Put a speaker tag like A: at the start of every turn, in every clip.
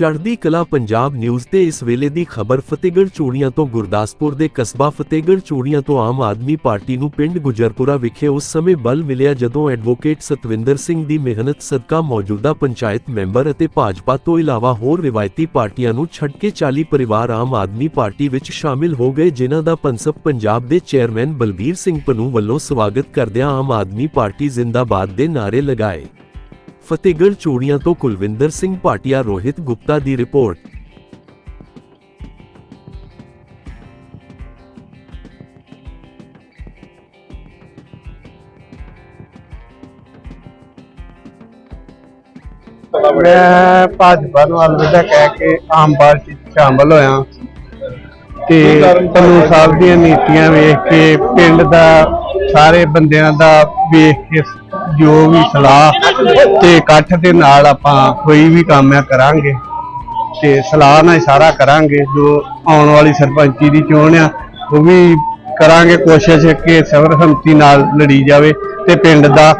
A: ਚੜ੍ਹਦੀ ਕਲਾ ਪੰਜਾਬ ਨਿਊਜ਼ ਤੇ ਇਸ ਵੇਲੇ ਦੀ ਖਬਰ ਫਤਿਹਗੜ੍ਹ ਚੂੜੀਆਂ ਤੋਂ ਗੁਰਦਾਸਪੁਰ ਦੇ ਕਸਬਾ ਫਤਿਹਗੜ੍ਹ ਚੂੜੀਆਂ ਤੋਂ ਆਮ ਆਦਮੀ ਪਾਰਟੀ ਨੂੰ ਪਿੰਡ ਗੁਜਰਪੁਰਾ ਵਿਖੇ ਉਸ ਸਮੇਂ ਬਲ ਮਿਲਿਆ ਜਦੋਂ ਐਡਵੋਕੇਟ ਸਤਵਿੰਦਰ ਸਿੰਘ ਦੀ ਮਿਹਨਤ ਸਦਕਾ ਮੌਜੂਦਾ ਪੰਚਾਇਤ ਮੈਂਬਰ ਅਤੇ ਭਾਜਪਾ ਤੋਂ ਇਲਾਵਾ ਹੋਰ ਰਿਵਾਇਤੀ ਪਾਰਟੀਆਂ ਨੂੰ ਛੱਡ ਕੇ 40 ਪਰਿਵਾਰ ਆਮ ਆਦਮੀ ਪਾਰਟੀ ਵਿੱਚ ਸ਼ਾਮਿਲ ਹੋ ਗਏ, ਜਿਨ੍ਹਾਂ ਦਾ ਪੰਸਬ ਪੰਜਾਬ ਦੇ ਚੇਅਰਮੈਨ ਬਲਬੀਰ ਸਿੰਘ ਪਨੂ ਵੱਲੋਂ ਸਵਾਗਤ ਕਰਦਿਆਂ ਆਮ ਆਦਮੀ ਪਾਰਟੀ ਜ਼ਿੰਦਾਬਾਦ ਦੇ ਨਾਅਰੇ ਲਗਾਏ। ਫਤਿਹਗੜ੍ਹ ਚੂੜੀਆਂ ਤੋਂ ਕੁਲਵਿੰਦਰ ਸਿੰਘ ਭਾਟੀਆ ਰੋਹਿਤ ਗੁਪਤਾ ਦੀ ਰਿਪੋਰਟ।
B: ਮੈਂ ਭਾਜਪਾ ਨੂੰ ਅਲਵਿਦਾ ਕਹਿ ਕੇ ਆਮ ਪਾਰਟੀ 'ਚ ਸ਼ਾਮਲ ਹੋਇਆ। ਤੇ ਪਨੂ ਸਾਹਿਬ ਦੀਆਂ ਨੀਤੀਆਂ ਵੇਖ ਕੇ ਪਿੰਡ ਦਾ ਸਾਰੇ ਬੰਦਿਆਂ ਦਾ ਵੇਖ ਕੇ ਜੋ ਵੀ ਸਲਾਹ ਤੇ ਇਕੱਠ ਦੇ ਨਾਲ ਆਪਾਂ ਕੋਈ ਵੀ ਕੰਮ ਆ ਕਰਾਂਗੇ ਤੇ ਸਲਾਹ ਨਾਲ ਹੀ ਸਾਰਾ ਕਰਾਂਗੇ, ਜੋ ਆਉਣ ਵਾਲੀ ਸਰਪੰਚੀ ਦੀ ਚੋਣ ਆ, ਉਹ ਵੀ ਕਰਾਂਗੇ ਕੋਸ਼ਿਸ਼ ਕਿ ਸਰਬਸੰਮਤੀ ਨਾਲ ਲੜੀ ਜਾਵੇ ਤੇ ਪਿੰਡ ਦਾ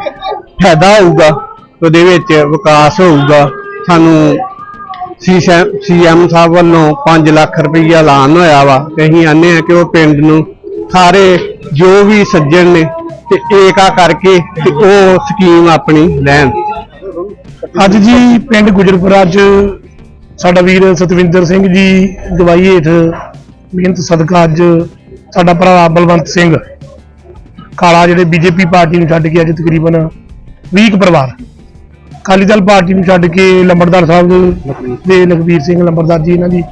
B: ਫਾਇਦਾ ਹੋਊਗਾ, ਉਹਦੇ ਵਿੱਚ ਵਿਕਾਸ ਹੋਊਗਾ। ਸਾਨੂੰ ਸੀਐਮ ਸਾਹਿਬ ਵੱਲੋਂ 5 ਲੱਖ ਰੁਪਈਆ ਐਲਾਨ ਹੋਇਆ ਵਾ, ਤੇ ਅਸੀਂ ਆਨੇ ਆ ਕਿ ਉਹ ਪਿੰਡ ਨੂੰ ਸਾਰੇ ਜੋ ਵੀ ਸੱਜਣ ਨੇ ਤੇ ਏਕਾ ਕਰਕੇ ਤੇ ਉਹ ਸਕੀਮ ਆਪਣੀ ਲੈਣ।
C: ਅੱਜ ਜੀ ਪਿੰਡ ਗੁਜਰਪੁਰਾ 'ਚ ਸਾਡਾ ਵੀਰ ਸਤਵਿੰਦਰ ਸਿੰਘ ਜੀ ਗਵਾਈ ਹੇਠ ਮਿਹਨਤ ਸਦਕਾ ਅੱਜ ਸਾਡਾ ਭਰਾ ਬਲਵੰਤ ਸਿੰਘ ਕਾਲਾ ਜਿਹੜੇ ਬੀਜੇਪੀ ਪਾਰਟੀ ਨੂੰ ਛੱਡ ਕੇ ਅੱਜ ਤਕਰੀਬਨ 20 ਕੁ ਪਰਿਵਾਰ। ਅਕਾਲੀ ਦਲ ਪਾਰਟੀ ਨੂੰ ਛੱਡ ਕੇ ਲੰਬੜਦਾਰ ਸਾਹਿਬ ਦੇ ਲਖਵੀਰ ਸਿੰਘ ਲੰਬੜਦਾਰ ਜੀ ਇਹਨਾਂ ਦੀ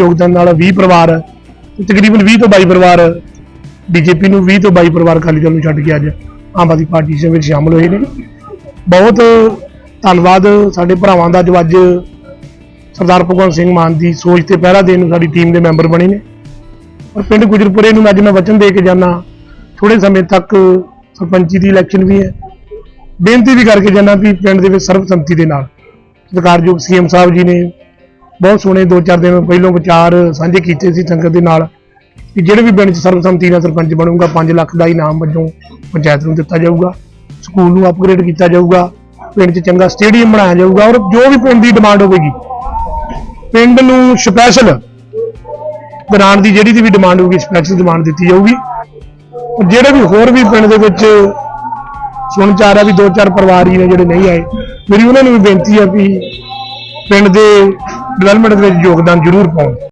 C: ਯੋਗਦਾਨ ਨਾਲ 20 ਪਰਿਵਾਰ, ਤਕਰੀਬਨ 20 ਤੋਂ 22 ਪਰਿਵਾਰ ਬੀਜੇਪੀ ਨੂੰ 20 ਤੋਂ 22 ਪਰਿਵਾਰ ਅਕਾਲੀ ਦਲ ਨੂੰ ਛੱਡ ਕੇ ਅੱਜ ਆਮ ਆਦਮੀ ਪਾਰਟੀ ਦੇ ਵਿੱਚ ਸ਼ਾਮਲ ਹੋਏ ਨੇ। ਬਹੁਤ ਧੰਨਵਾਦ ਸਾਡੇ ਭਰਾਵਾਂ ਦਾ, ਜੋ ਅੱਜ ਸਰਦਾਰ ਭਗਵੰਤ ਸਿੰਘ ਮਾਨ ਦੀ ਸੋਚ ਤੇ ਪਹਿਰਾ ਦੇਣ ਨੂੰ ਸਾਡੀ ਟੀਮ ਦੇ ਮੈਂਬਰ ਬਣੇ ਨੇ। ਔਰ ਪਿੰਡ ਗੁਜਰਪੁਰੇ ਨੂੰ ਅੱਜ ਮੈਂ ਵਚਨ ਦੇ ਕੇ ਜਾਣਾ ਥੋੜੇ ਸਮੇਂ ਤੱਕ ਸਰਪੰਚੀ ਦੀ ਇਲੈਕਸ਼ਨ ਵੀ ਹੈ। ਬੇਨਤੀ ਵੀ ਕਰਕੇ ਜਾਣਾ ਵੀ ਪਿੰਡ ਦੇ ਵਿੱਚ ਸਰਬਸੰਮਤੀ ਦੇ ਨਾਲ ਸਤਿਕਾਰਯੋਗ ਸੀਐਮ ਸਾਹਿਬ ਜੀ ਨੇ ਬਹੁਤ ਸੋਹਣੇ ਦੋ ਚਾਰ ਦਿਨ ਪਹਿਲਾਂ ਵਿਚਾਰ ਸਾਂਝੇ ਕੀਤੇ ਸੀ ਸੰਗਤ ਦੇ ਨਾਲ। ਕਿ ਜਿਹੜੇ ਵੀ ਪਿੰਡ 'ਚ ਸਰਬਸੰਮਤੀ ਨਾਲ ਸਰਪੰਚ ਬਣੂਗਾ 5 ਲੱਖ ਦਾ ਇਨਾਮ ਵਜੋਂ ਪੰਚਾਇਤ ਨੂੰ ਦਿੱਤਾ ਜਾਊਗਾ, ਸਕੂਲ ਨੂੰ ਅਪਗ੍ਰੇਡ ਕੀਤਾ ਜਾਊਗਾ, ਪਿੰਡ 'ਚ ਚੰਗਾ ਸਟੇਡੀਅਮ ਬਣਾਇਆ ਜਾਊਗਾ ਔਰ ਜੋ ਵੀ ਪਿੰਡ ਦੀ ਡਿਮਾਂਡ ਹੋਵੇਗੀ, ਪਿੰਡ ਨੂੰ ਸਪੈਸ਼ਲ ਗ੍ਰਾਂਟ ਦੀ ਜਿਹੜੀ ਦੀ ਵੀ ਡਿਮਾਂਡ ਹੋਊਗੀ ਸਪੈਸ਼ਲ ਡਿਮਾਂਡ ਦਿੱਤੀ ਜਾਊਗੀ। ਜਿਹੜੇ ਵੀ ਹੋਰ ਵੀ ਪਿੰਡ ਦੇ ਵਿੱਚ ਸੁਣ ਚ ਆ ਰਿਹਾ ਵੀ ਦੋ ਚਾਰ ਪਰਿਵਾਰ ਹੀ ਨੇ ਜਿਹੜੇ ਨਹੀਂ ਆਏ, ਮੇਰੀ ਉਹਨਾਂ ਨੂੰ ਵੀ ਬੇਨਤੀ ਹੈ ਵੀ ਪਿੰਡ ਦੇ ਡਿਵੈਲਪਮੈਂਟ ਦੇ ਵਿੱਚ ਯੋਗਦਾਨ ਜ਼ਰੂਰ ਪਾਉਣ।